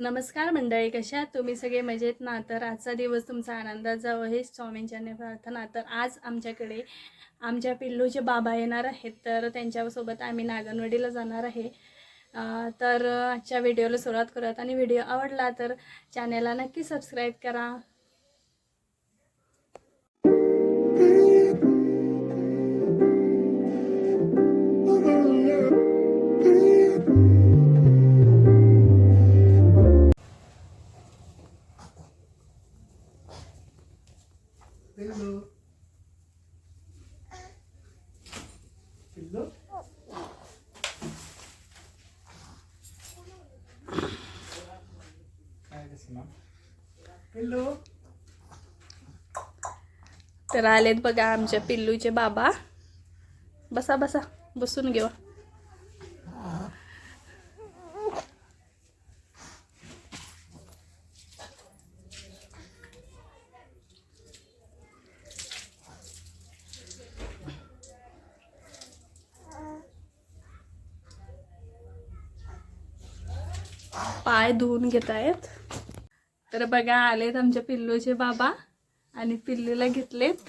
नमस्कार मंडळी कशा तुम्ही सगळे मजेत? ना तर आजचा दिवस तुमचा आनंदात जावं हे स्वामींच्या प्रार्थना. तर आज आमच्याकडे आमच्या पिल्लूचे बाबा येणार आहेत तर त्यांच्यासोबत आम्ही नागनवडीला जाणार आहे. तर आजच्या व्हिडिओला सुरुवात करूयात. आणि व्हिडिओ आवडला तर चॅनलला नक्की सबस्क्राईब करा. ना पिल्लू? तर आलेत बघा आमच्या पिल्लूचे बाबा. बसा बसा. बसून घेऊ पाय धुवून घेत आहेत तर बघा आलेत आमच्या पिल्लूचे बाबा आणि पिल्लूला घेतलेत.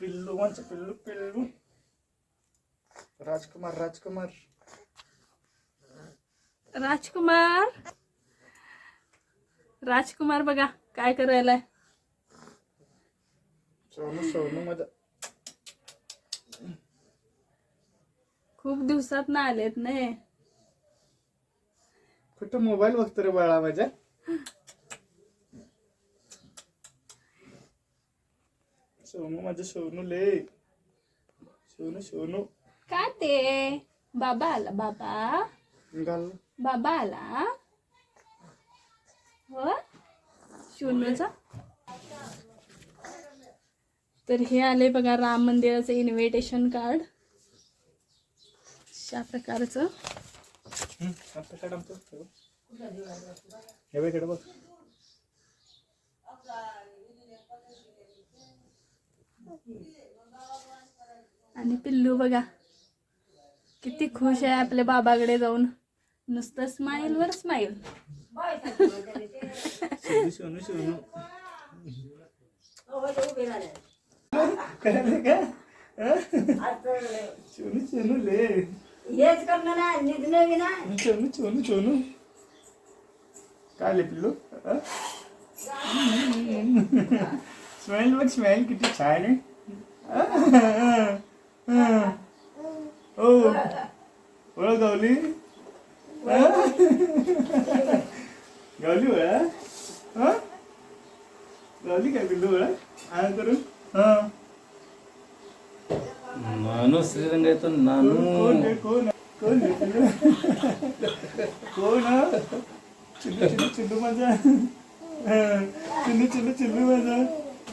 पिल्लू वांच पिल्लू पिल्लू. राजकुमार राजकुमार. राजकुमार. राजकुमार बघा काय करायलाय? सोनू सोनू माझा खूप दिवसात ना आलेत नाही कुठं मोबाईल बघतो रे बाळा माझ्या? सोनू माझं सोनू ले. सोनू सोनू. काय ते? बाबा आला बाबा. घाल बाबा आला. हो? शून्यचा तर हे आले बघा राम मंदिराचं इन्व्हिटेशन कार्ड अशा प्रकारचं. बघ आणि पिल्लू बघा किती खुश आहे आपल्या बाबाकडे जाऊन. नुसतं स्माईल वर स्माईल सोनू सोनू हं? ले हेच करणं ना निघणं बी नाही. सोनू सोनू सोनू काय ले पिल्लू स्मेल बघ स्मेल किती छान आहे ओ ओळख गावली गावली ओळा हा गावली काय पिल्लू ओळख हा करून हा ನಾನು ಶ್ರೀರಂಗಾಯ್ತು ನಾನು कोण आहे कोण आहे? कोण आहे पिल्लू कोण हा? चिल्लू चिल्लू चिल्लू माझा हा. चिल्लू चिल्लू चिल्लू माझा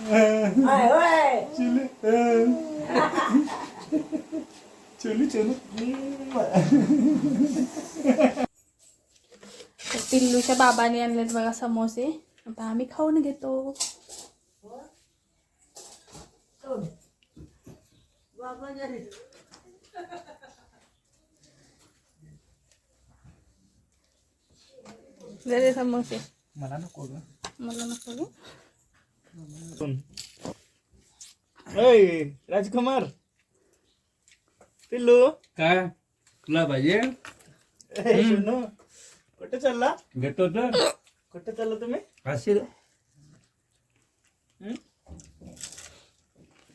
हा. होय होय चिल्लू हा. चिल्लू चिल्लू तर पिल्लूच्या बाबाने आणलेत बघा समोसे आता आम्ही खाऊन घेतो बाबा दे समोसे मला नको ग. मला नको गं. ऐ राजकुमार. पिल्लू. काय? तुला पाहिजे? सोनू कुठे चालला? घेतो तर. कुठे चालला तुम्ही? असे हं?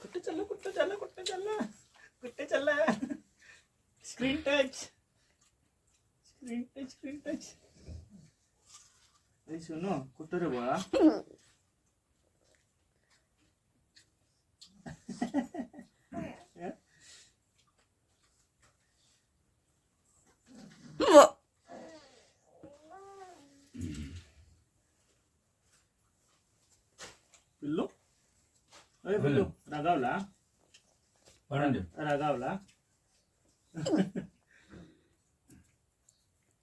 कुठे चालला कुठे चालला कुठे चालला? कुठे चालला? Screen touch. Screen touch screen touch. ए सोनू कुठं रे बाळा पिल्लू अरे पिल्लू रागावला म्हणून दे. रागावला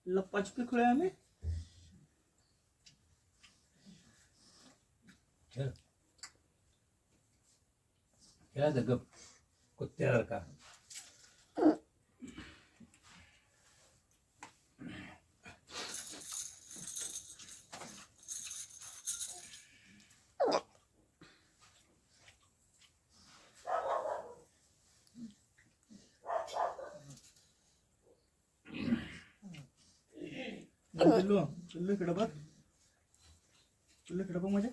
लप्पाछपी खेळूया आम्ही खेळायचं गप कुत्त्यावर का चिल्लू चिल्लू इकडे बघ चिल्लू इकडे बघ माझ्या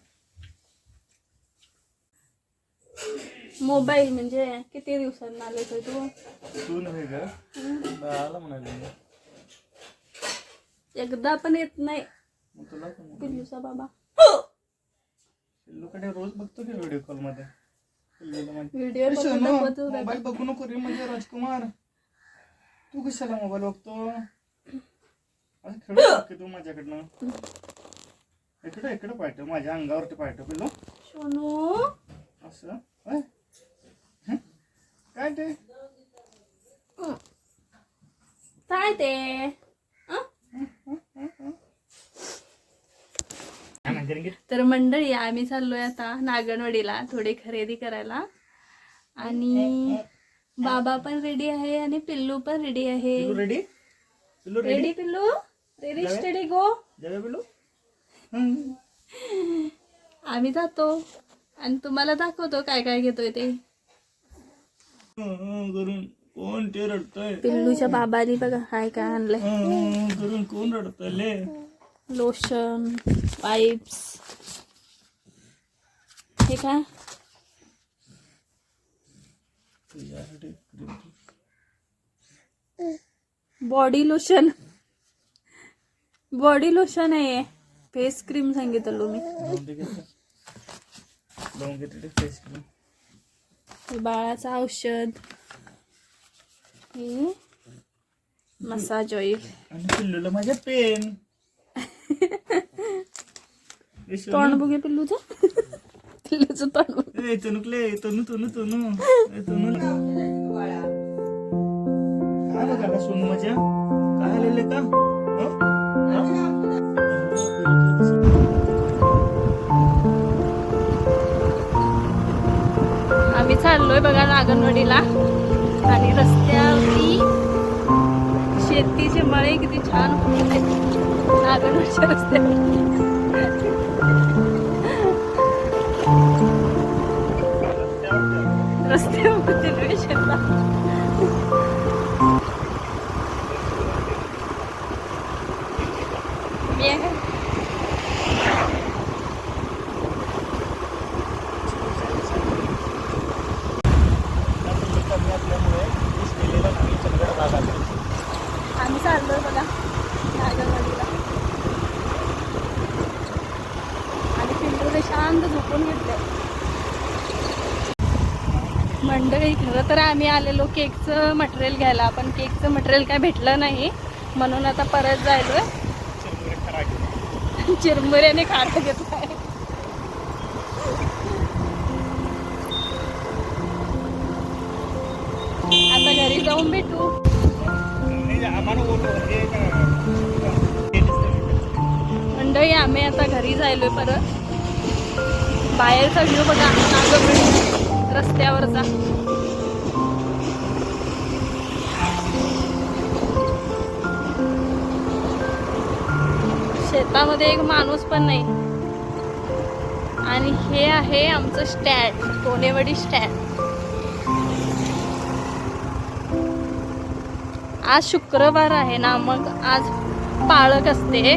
मोबाईल म्हणजे किती दिवसांना आले तर तू? तू नव्हे का? बाळाला म्हणाले एकदा पण येत नाही. मग तुला पण. पिल्लूचा बाबा? पिल्लूकडे रोज बघतो की व्हिडिओ कॉलमध्ये? पिल्लूला म्हणते, व्हिडिओ "ए, बघून सोनू, दाखवत होता. मोबाईल बघू नको रे म्हणजे राजकुमार. तू कशाला मोबाईल बघतो? असं खेळू की तू माझ्याकडनं. इकडे इकडे पाठव माझ्या अंगावरती पाठव पिल्लू. सोनू. असं होय? काय ते? काय? तर मंडळी आम्ही चाललोय आता नागणवाडीला थोडी खरेदी करायला. आणि बाबा पण रेडी आहे आणि पिल्लू पण रेडी आहे. पिल्लू रेडी पिल्लू रेडी पिल्लू? रेडी स्टडी गो पिल्लू. आम्ही जातो. आणि तुम्हाला दाखवतो काय काय घेतोय ते. करून कोण बाबानी बघा काय काय आणलंय करून कोण रडतंय ले लोशन वाईप्स हे काय बॉडी लोशन। बॉडी लोशन आहे फेस क्रीम सांगितलं मी। Face cream. बाळाचं औषध. हे मसाज ऑइल आणि पिल्लूला माझ्या पेन. तोंड बघे पिल्लूचं. पिल्लूचं तोंड बघ ए, तनुकले तनू तनू तनू. ए, तनू. काय बघायला सोनू माझ्या? काय आलेले का? चाललोय बघा नागनवाडीला. आणि रस्त्यावरती शेतीचे मळे किती छान होते. नागनवाडीच्या रस्त्यावर. रस्त्यावरती शेतला शेतात मी आहे. कमी असल्यामुळे वीस केलेला नाही चंद्र भाग आला आम्ही चाललोय बघा नागरवाडीला आणि पिंटूने शांत झोपून घेतलं मंडळी खरं तर आम्ही आलेलो केकचं मटेरियल घ्यायला पण केकचं मटेरियल काय भेटलं नाही. म्हणून आता परत जायलो चिरमुऱ्याने काढ घेतलाय. आता घरी जाऊन भेटू. मंडळी आम्ही आता घरी जायलोय परत. बाहेरचा व्ह्यू बघा नागपडी रस्त्यावरचा. शेतामध्ये एक माणूस पण नाही. आणि हे आहे आमचं स्टँड कोणेवाडी स्टँड आज शुक्रवार आहे ना मग आज पाळक असते.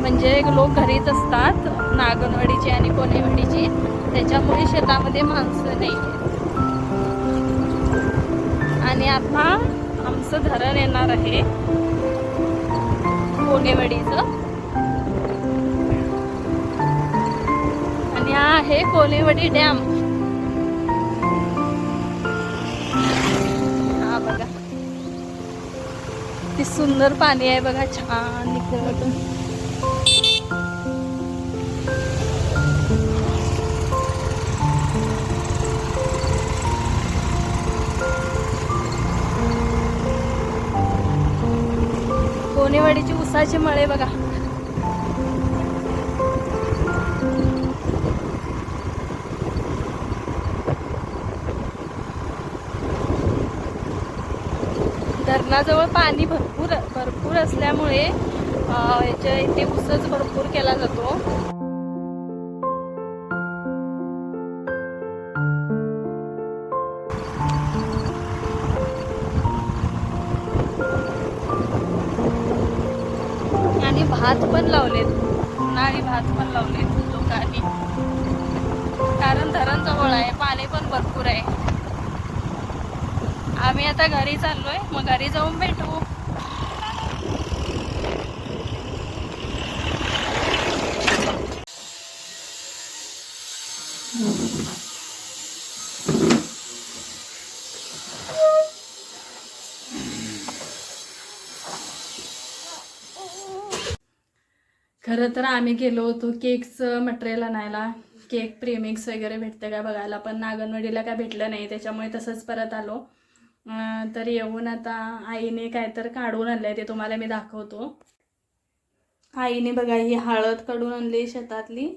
म्हणजे लोक घरीच असतात नागनवाडीची आणि कोणेवाडीची. त्याच्यामुळे शेतामध्ये माणसं नाही आणि आता आमचं धरण येणार आहे. कोणेवाडीचं. आणि हा आहे कोणेवाडी डॅम. हा बघा. ती सुंदर पाणी आहे बघा. छान निघतं कोणेवाडीची उसाचे मळे बघा. धरणाजवळ पाणी भरपूर भरपूर असल्यामुळे याच्या इथे ऊसच भरपूर केला जातो. भात पण लावलेत. उन्हाळी भात पण लावलेत लोकांनी. कारण धरण जवळ आहे पाणी पण भरपूर आहे. आम्ही आता घरी चाललोय मग घरी जाऊन भेटू. खरं तर आम्ही गेलो होतो केकचं मटेरियल आणायला. केक प्रेमिक्स वगैरे भेटतं का बघायला पण नागनवाडीला काय भेटलं नाही त्याच्यामुळे तसंच परत आलो. तर येऊन आता आईने काय तर काढून आणलंय ते तुम्हाला मी दाखवतो. आईने बघा ही हळद काढून आणली शेतातली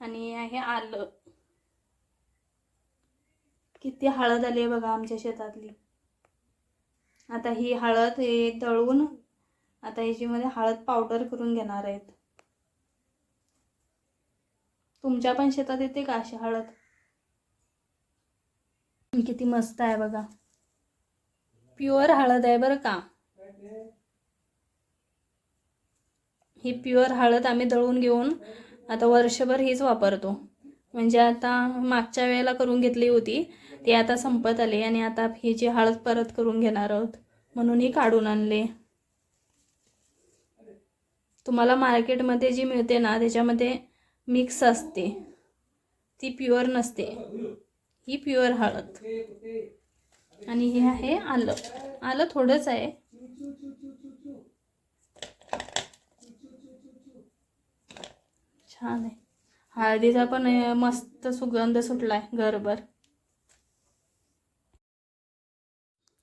आणि आहे आलं. किती हळद आली आहे बघा आमच्या शेतातली. आता ही हळद हे दळून आता ह्याच्यामध्ये हळद पावडर करून घेणार आहेत. तुमच्या पण शेतात येते का अशी हळद? किती मस्त आहे बघा. प्युअर हळद आहे बरं का. ही प्युअर हळद आम्ही दळून घेऊन आता वर्षभर हीच वापरतो. म्हणजे आता मागच्या वेळेला करून घेतली होती ती आता संपत आली आणि आता ही जी हळद परत करून घेणार आहोत म्हणून ही काढून आणले. तुम्हाला मार्केटमध्ये जी मिळते ना त्याच्यामध्ये मिक्स असते. ती प्युअर नसते. ही प्युअर हळद. आणि हे आहे आलं. आलं थोडंच आहे. छान आहे. हळदीचा पण मस्त सुगंध सुटलाय घरभर.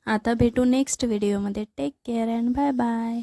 आता भेटू नेक्स्ट व्हिडिओमध्ये take care and bye bye